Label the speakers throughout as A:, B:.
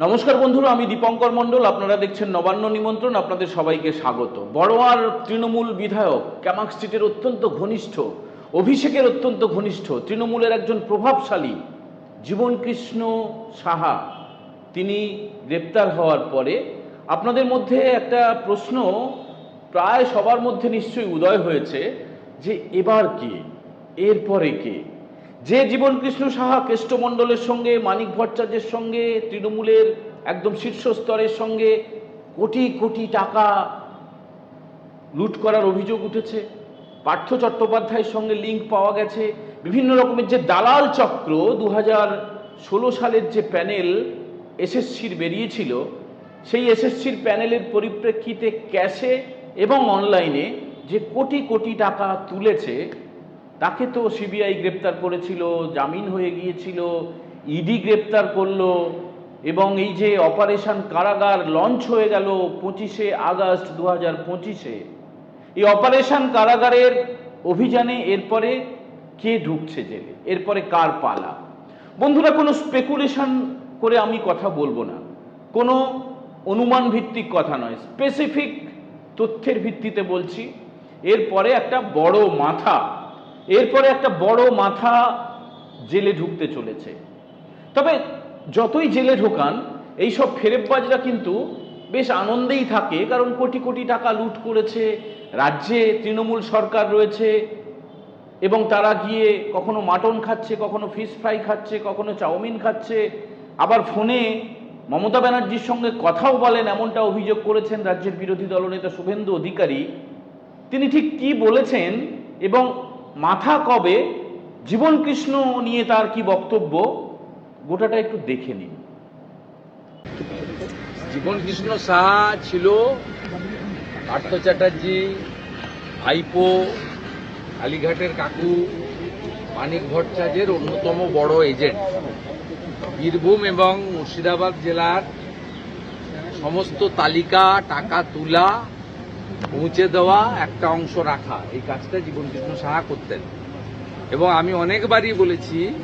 A: নমস্কার বন্ধুরা, আমি দীপঙ্কর মণ্ডল, আপনারা দেখছেন নবান্ন নিমন্ত্রণ, আপনাদের সবাইকে স্বাগত। বড়োয়ার তৃণমূল বিধায়ক ক্যামাক স্ট্রিটের অত্যন্ত ঘনিষ্ঠ, অভিষেকের অত্যন্ত ঘনিষ্ঠ, তৃণমূলের একজন প্রভাবশালী জীবনকৃষ্ণ সাহা, তিনি গ্রেপ্তার হওয়ার পরে আপনাদের মধ্যে একটা প্রশ্ন প্রায় সবার মধ্যে নিশ্চয়ই উদয় হয়েছে যে, এবার কে? এরপরে কে? যে জীবনকৃষ্ণ সাহা কেষ্টমণ্ডলের সঙ্গে, মানিক ভট্টাচার্যের সঙ্গে, তৃণমূলের একদম শীর্ষ স্তরের সঙ্গে কোটি কোটি টাকা লুট করার অভিযোগ উঠেছে। পার্থ চট্টোপাধ্যায়ের সঙ্গে লিঙ্ক পাওয়া গেছে। বিভিন্ন রকমের যে দালাল চক্র দু ষোলো সালের যে প্যানেল এসএসসির বেরিয়েছিল, সেই এসএসসির প্যানেলের পরিপ্রেক্ষিতে ক্যাশে এবং অনলাইনে যে কোটি কোটি টাকা তুলেছে তাকে তো সিবিআই গ্রেপ্তার করেছিল, জামিন হয়ে গিয়েছিল ইডি গ্রেপ্তার করল, এবং এই যে অপারেশন কারাগার লঞ্চ হয়ে গেল পঁচিশে আগস্ট দু হাজার পঁচিশে, এই অপারেশন কারাগারের অভিযানে এরপরে কে ঢুকছে জেলে? এরপরে কার পালা? বন্ধুরা, কোনো স্পেকুলেশন করে আমি কথা বলব না। কোনো অনুমান ভিত্তিক কথা নয়। স্পেসিফিক তথ্যের ভিত্তিতে বলছি। এরপরে একটা বড় মাথা এরপরে একটা বড় মাথা জেলে ঢুকতে চলেছে। তবে যতই জেলে ঢোকান, এইসব ফেরেববাজরা কিন্তু বেশ আনন্দেই থাকে, কারণ কোটি কোটি টাকা লুট করেছে, রাজ্যে তৃণমূল সরকার রয়েছে, এবং তারা গিয়ে কখনো মাটন খাচ্ছে, কখনো ফিশ ফ্রাই খাচ্ছে, কখনো চাউমিন খাচ্ছে। আবার ফোনে মমতা ব্যানার্জির সঙ্গে কথাও বলেন, এমনটা অভিযোগ করেছেন রাজ্যের বিরোধী দলনেতা শুভেন্দু অধিকারী। তিনি ঠিক কি বলেছেন এবং মাথা কবে? জীবন কৃষ্ণ নিয়ে তার কি বক্তব্য? গোটাটা একটু দেখে নিন।
B: জীবন কৃষ্ণ সাহা ছিল পার্থ চ্যাটার্জি, ভাইপো, কালীঘাটের কাকু, মানিক ভট্টাচার্যের অন্যতম বড় এজেন্ট। বীরভূম এবং মুর্শিদাবাদ জেলার সমস্ত তালিকা, টাকা, তোলা পৌঁছে দেওয়া একটা অংশ রাখা। এই কাজটা জীবন কৃষ্ণ সাহা করতেন। এবং আমি অনেকবারই বলেছি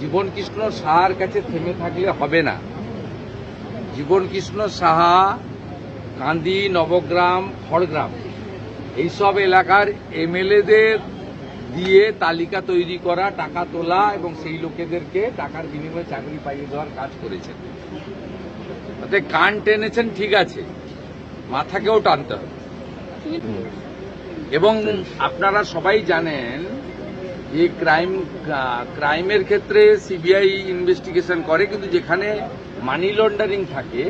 B: জীবন কৃষ্ণ সাহার কাছে থেমে থাকলে হবে না। জীবন কৃষ্ণ সাহা, কান্দি, নবগ্রাম, খড়গ্রাম, এইসব এলাকার এমএলএদের দিয়ে তালিকা তৈরি করা, টাকা তোলা এবং সেই লোকেদেরকে টাকার বিনিময়ে চাকরি পাইয়ে দেওয়ার কাজ করেছেন। তাতে কান টেনেছেন, ঠিক আছে। মাথাকেও টানতে হবে। এবং আপনারা সবাই জানেন যে ক্রাইম ক্রাইমের ক্ষেত্রে সিবিআই ইনভেস্টিগেশন করে, কিন্তু যেখানে মানি লন্ডারিং থাকে,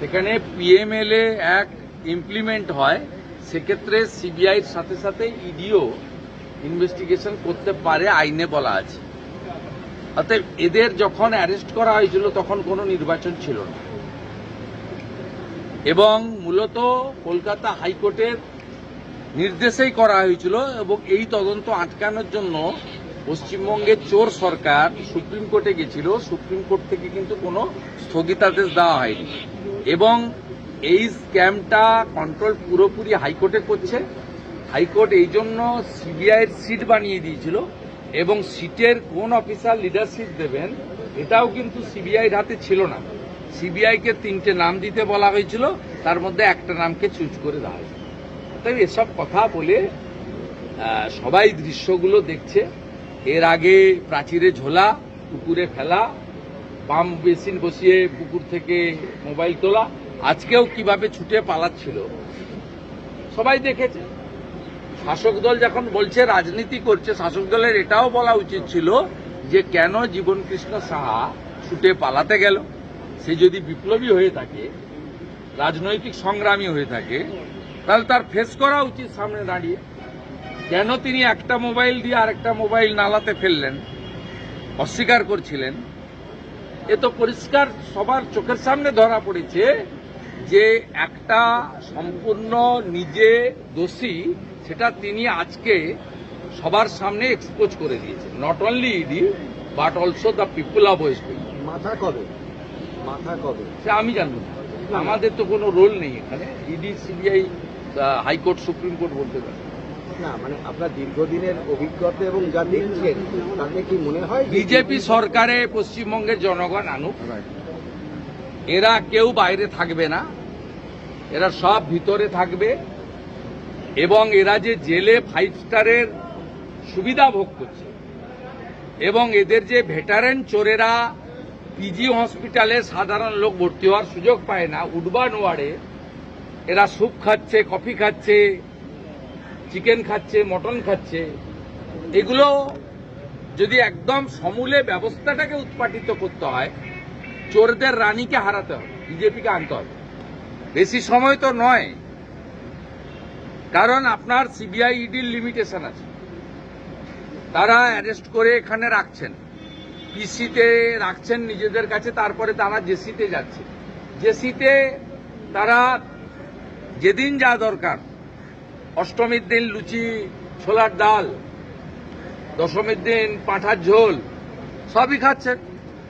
B: সেখানে পিএমএলএ এক ইমপ্লিমেন্ট হয়, সেক্ষেত্রে সিবিআইয়ের সাথে সাথে ইডিও ইনভেস্টিগেশন করতে পারে আইনে বলা আছে। অতএব এদের যখন অ্যারেস্ট করা হয়েছিল, তখন কোনো নির্বাচন ছিল না। এবং মূলত কলকাতা হাইকোর্টের নির্দেশেই করা হয়েছিল এবং এই তদন্ত আটকানোর জন্য পশ্চিমবঙ্গের চোর সরকার সুপ্রিম কোর্টে গেছিল। সুপ্রিম কোর্ট থেকে কিন্তু কোনো স্থগিতাদেশ দেওয়া হয়নি। এবং এই স্ক্যামটা কন্ট্রোল পুরোপুরি হাইকোর্টে করছে। হাইকোর্ট এই জন্য সিবিআইয়ের সিট বানিয়ে দিয়েছিল এবং সিটের কোন অফিসার লিডারশিপ দেবেন, এটাও কিন্তু সিবিআইয়ের হাতে ছিল না। সিবিআইকে তিনটে নাম দিতে বলা হয়েছিল, তার মধ্যে একটা নামকে চুজ করে দেওয়া হয়েছে। তাই এসব কথা বলে সবাই দৃশ্যগুলো দেখছে। এর আগে প্রাচীরে ঝোলা, পুকুরে ফেলা, পাম্প বেসিন বসিয়ে পুকুর থেকে মোবাইল তোলা, আজকেও কীভাবে ছুটে পালাচ্ছিল, সবাই দেখেছে। শাসক দল যখন বলছে রাজনীতি করছে, শাসক দলের এটাও বলা উচিত ছিল যে কেন জীবন কৃষ্ণ সাহা ছুটে পালাতে গেল? সে যদি বিপ্লবী হয়ে থাকে, রাজনৈতিক সংগ্রামী হয়ে থাকে, তাহলে তার ফেস করা উচিত সামনে দাঁড়িয়ে। কেন তিনি একটা মোবাইল দিয়ে আরেকটা মোবাইল নালাতে ফেললেন, অস্বীকার করছিলেন? এ তো পরিষ্কার সবার চোখের সামনে ধরা পড়েছে যে একটা সম্পূর্ণ নিজে দোষী, সেটা তিনি আজকে সবার সামনে এক্সপোজ করে দিয়েছেন। Not only ED but also the people of West Bengal
C: মাথা কবে মাথা কবে?
B: সে আমি জানব আমাদের তো কোনো রোল নেই এখানে। ED CBI high court supreme court বলতে পারে।
C: না মানে আপনার দীর্ঘদিনের অভিজ্ঞতা এবং যা দেখছেন তাতে কি মনে হয়
B: বিজেপি সরকারে পশ্চিমবঙ্গের জনগণ আনুক। এরা কেউ বাইরে থাকবে না। এরা সব ভিতরে থাকবে। এবং এরা যে জেলে ফাইভ স্টারের সুবিধা ভোগ করছে। এবং এদের যে ভেটারেন চোরেরা পিজি হসপিটালে সাধারণ লোক ভর্তি হওয়ার সুযোগ পায় না। উডবান ওয়ার্ডে এরা স্যুপ খাচ্ছে কফি খাচ্ছে চিকেন খাচ্ছে মটন খাচ্ছে। এগুলো যদি একদম সমূলে ব্যবস্থাটাকে উৎপাটিত করতে হয়, চোরদের রানীকে হারাতে হবে বিজেপিকে আনতে হবে। বেশি সময় তো নয়, কারণ আপনার সিবিআই ইডির লিমিটেশন আছে। তারা অ্যারেস্ট করে এখানে রাখছেন। পিসিতে রাখছেন নিজেদের কাছে, তারপরে তারা জেসিতে যাচ্ছে। জেসিতে তারা যেদিন যা দরকার, অষ্টমীর দিন লুচি, ছোলার ডাল, দশমীর দিন পাঁঠার ঝোল, সবই খাচ্ছেন।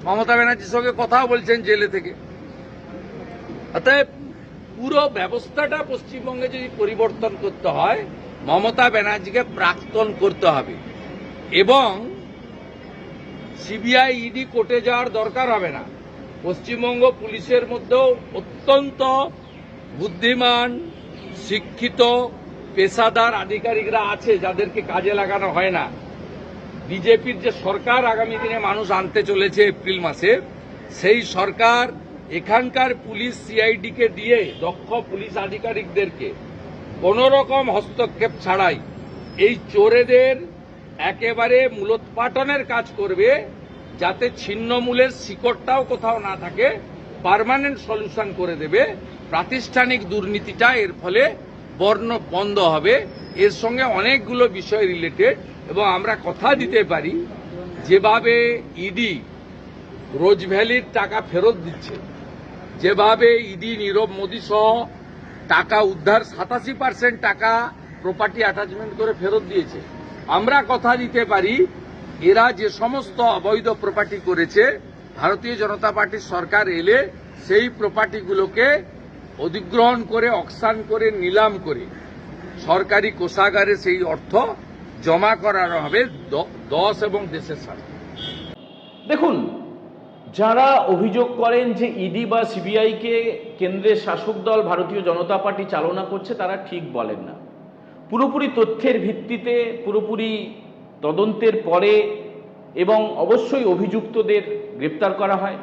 B: মমতা ব্যানার্জির সঙ্গে কথাও বলছেন জেলে থেকে। অতএব পুরো ব্যবস্থাটা পশ্চিমবঙ্গে যদি পরিবর্তন করতে হয়, মমতা ব্যানার্জিকে প্রাক্তন করতে হবে। এবং সিবিআই ইডি কোর্টে যাওয়ার দরকার হবে না। পশ্চিমবঙ্গ পুলিশের মধ্যেও অত্যন্ত বুদ্ধিমান, শিক্ষিত, পেশাদার আধিকারিকরা আছে যাদেরকে কাজে লাগানো হয় না। বিজেপির যে সরকার আগামী দিনে মানুষ আনতে চলেছে এপ্রিল মাসে, সেই সরকার এখানকার পুলিশ সিআইডিকে দিয়ে দক্ষ পুলিশ আধিকারিকদেরকে কোন রকম হস্তক্ষেপ ছাড়াই এই চোরেদের একেবারে মূলোৎপাটনের কাজ করবে, যাতে ছিন্নমূলের শিকড়টাও কোথাও না থাকে পার্মানেন্ট সলিউশন করে দেবে। প্রাতিষ্ঠানিক দুর্নীতিটা এর ফলে বর্ণ বন্ধ হবে। এর সঙ্গে অনেকগুলো বিষয় রিলেটেড এবং আমরা কথা দিতে পারি, যেভাবে ইডি রোজ ভ্যালির টাকা ফেরত দিচ্ছে, যেভাবে ইডি নীরব মোদী সহ টাকা উদ্ধার সাতাশি পার্সেন্ট টাকা প্রপার্টি অ্যাটাচমেন্ট করে ফেরত দিয়েছে। আমরা কথা দিতে পারি, এরা যে সমস্ত অবৈধ প্রপার্টি করেছে, ভারতীয় জনতা পার্টির সরকার এলে সেই প্রপার্টিগুলোকে অধিগ্রহণ করে অকসান করে, নিলাম করে সরকারি কোষাগারে সেই অর্থ জমা করানো হবে দশ এবং দেশের স্বার্থে।
A: দেখুন, যারা অভিযোগ করেন যে ইডি বা সিবিআইকে কেন্দ্রের শাসক দল ভারতীয় জনতা পার্টি চালনা করছে, তারা ঠিক বলেন না। পুরোপুরি তথ্যের ভিত্তিতে, পুরোপুরি তদন্তের পরে এবং অবশ্যই অভিযুক্তদের গ্রেপ্তার করা হয়।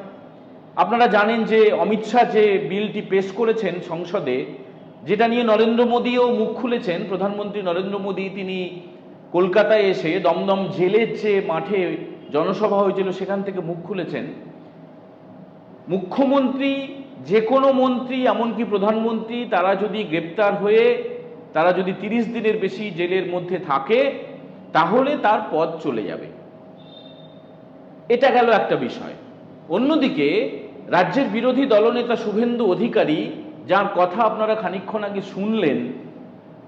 A: আপনারা জানেন যে অমিত শাহ যে বিলটি পেশ করেছেন সংসদে, যেটা নিয়ে নরেন্দ্র মোদীও মুখ খুলেছেন, প্রধানমন্ত্রী নরেন্দ্র মোদী তিনি কলকাতায় এসে দমদম জেলের যে মাঠে জনসভা হয়েছিল সেখান থেকে মুখ খুলেছেন। মুখ্যমন্ত্রী, যে কোনো মন্ত্রী, এমনকি প্রধানমন্ত্রী, তারা যদি গ্রেপ্তার হয়ে তারা যদি তিরিশ দিনের বেশি জেলের মধ্যে থাকে, তাহলে তার পদ চলে যাবে। এটা গেল একটা বিষয়। অন্যদিকে, রাজ্যের বিরোধী দলনেতা শুভেন্দু অধিকারী, যার কথা আপনারা খানিকক্ষণ আগে শুনলেন,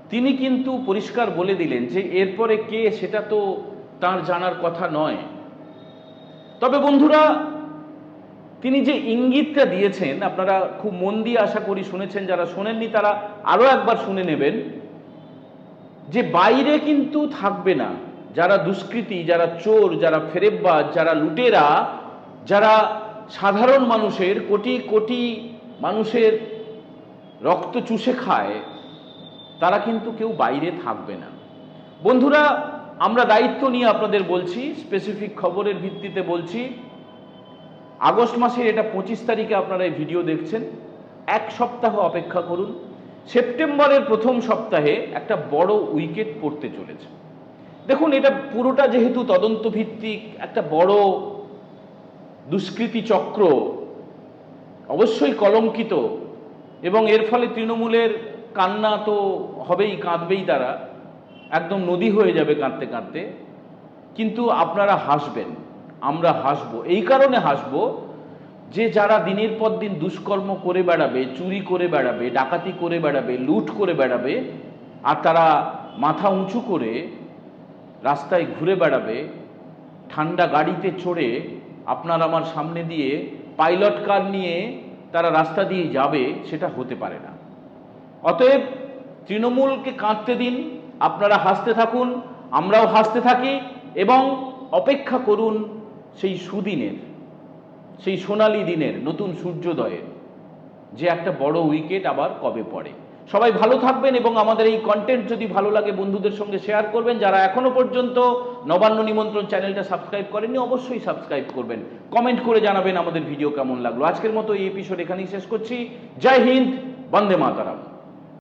A: তিনি কিন্তু পরিষ্কার বলে দিলেন যে, এরপরে কে সেটা তো তার জানার কথা নয়। তবে বন্ধুরা তিনি যে ইঙ্গিতটা দিয়েছেন, আপনারা খুব মন দিয়ে আশা করি শুনেছেন, যারা শোনেননি তারা আরও একবার শুনে নেবেন, যে বাইরে কিন্তু থাকবে না। যারা দুষ্কৃতী, যারা চোর, যারা ফেরেববাজ, যারা লুটেরা, যারা সাধারণ মানুষের কোটি কোটি মানুষের রক্ত চুষে খায়, তারা কিন্তু কেউ বাইরে থাকবে না। বন্ধুরা, আমরা দায়িত্ব নিয়ে আপনাদের বলছি স্পেসিফিক খবরের ভিত্তিতে বলছি আগস্ট মাসের এটা পঁচিশ তারিখে আপনারা এই ভিডিও দেখছেন। এক সপ্তাহ অপেক্ষা করুন। সেপ্টেম্বরের প্রথম সপ্তাহে একটা বড় উইকেট পড়তে চলেছে। দেখুন, এটা পুরোটা যেহেতু তদন্ত ভিত্তিক একটা বড় দুষ্কৃতি চক্র, অবশ্যই কলঙ্কিত, এবং এর ফলে তৃণমূলের কান্না তো হবেই, কাঁদবেই তারা। একদম নদী হয়ে যাবে কাঁদতে কাঁদতে। কিন্তু আপনারা হাসবেন। আমরা হাসবো। এই কারণে হাসবো যে যারা দিনের পর দিন দুষ্কর্ম করে বেড়াবে, চুরি করে বেড়াবে, ডাকাতি করে বেড়াবে, লুট করে বেড়াবে, আর তারা মাথা উঁচু করে রাস্তায় ঘুরে বেড়াবে, ঠান্ডা গাড়িতে চড়ে আপনার আমার সামনে দিয়ে পাইলট কার নিয়ে তারা রাস্তা দিয়ে যাবে, সেটা হতে পারে না। অতএব তৃণমূলকে কাঁদতে দিন, আপনারা হাসতে থাকুন, আমরাও হাসতে থাকি, এবং অপেক্ষা করুন সেই সুদিনের, সেই সোনালী দিনের, নতুন সূর্যোদয়ের যে একটা বড় উইকেট আবার কবে পড়ে। সবাই ভালো থাকবেন এবং আমাদের এই কন্টেন্ট যদি ভালো লাগে, বন্ধুদের সঙ্গে শেয়ার করবেন। যারা এখনও পর্যন্ত নবান্ন নিমন্ত্রণ চ্যানেলটা সাবস্ক্রাইব করেননি, অবশ্যই সাবস্ক্রাইব করবেন। কমেন্ট করে জানাবেন আমাদের ভিডিও কেমন লাগল। আজকের মতো এই এপিসোড এখানেই শেষ করছি। জয় হিন্দ, বন্দে মাতারাম।